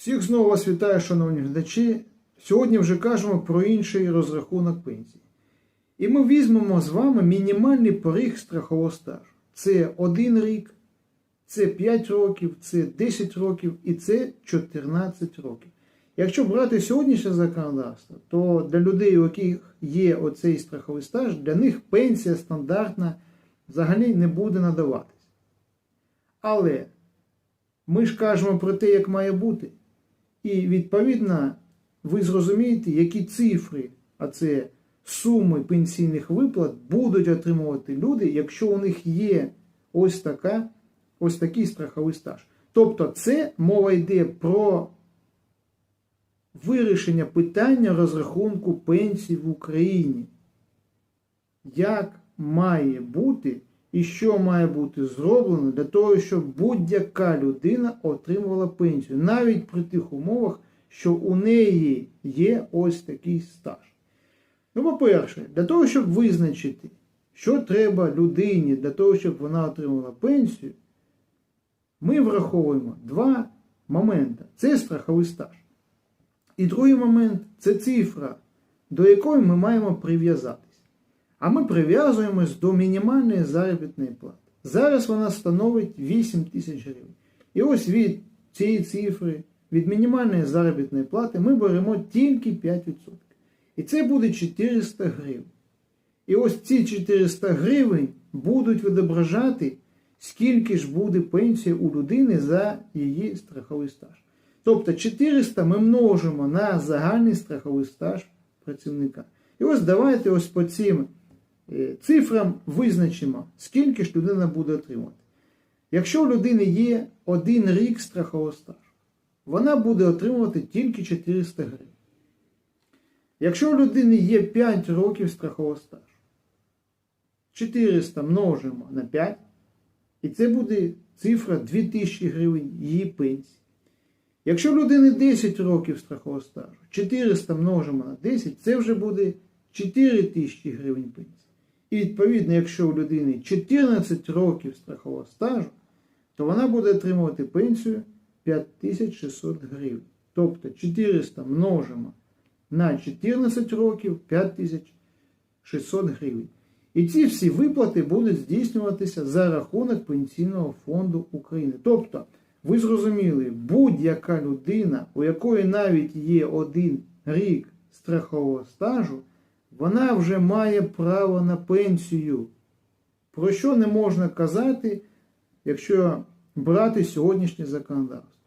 Всіх знову вас вітаю, шановні глядачі. Сьогодні вже кажемо про інший розрахунок пенсії. І ми візьмемо з вами мінімальний поріг страхового стажу. Це 1 рік, це 5 років, це 10 років і це 14 років. Якщо брати сьогоднішнє законодавство, то для людей, у яких є оцей страховий стаж, для них пенсія стандартна взагалі не буде надаватись. Але ми ж кажемо про те, як має бути. І відповідно ви зрозумієте, які цифри, а це суми пенсійних виплат, будуть отримувати люди, якщо у них є ось така, ось такий страховий стаж. Тобто, це мова йде про вирішення питання розрахунку пенсій в Україні. Як має бути і що має бути зроблено для того, щоб будь-яка людина отримувала пенсію, навіть при тих умовах, що у неї є ось такий стаж. Ну, по-перше, для того, щоб визначити, що треба людині для того, щоб вона отримала пенсію, ми враховуємо два моменти. Це страховий стаж. І другий момент це цифра, до якої ми маємо прив'язатись. А ми прив'язуємось до мінімальної заробітної плати. Зараз вона становить 8 тисяч гривень. І ось від цієї цифри, від мінімальної заробітної плати, ми беремо тільки 5%. І це буде 400 гривень. І ось ці 400 гривень будуть відображати, скільки ж буде пенсія у людини за її страховий стаж. Тобто 400 ми множимо на загальний страховий стаж працівника. І ось давайте ось по цим цифрам визначимо, скільки ж людина буде отримувати. Якщо у людини є один рік страхового стажу, вона буде отримувати тільки 400 гривень. Якщо у людини є 5 років страхового стажу, 400 множимо на 5, і це буде цифра 2000 гривень її пенсії. Якщо у людини 10 років страхового стажу, 400 множимо на 10, це вже буде 4000 гривень пенсії. І відповідно, якщо у людини 14 років страхового стажу, то вона буде отримувати пенсію 5600 гривень. Тобто 400 множимо на 14 років 5600 гривень. І ці всі виплати будуть здійснюватися за рахунок Пенсійного фонду України. Тобто, ви зрозуміли, будь-яка людина, у якої навіть є один рік страхового стажу, вона вже має право на пенсію. Про що не можна казати, якщо брати сьогоднішнє законодавство?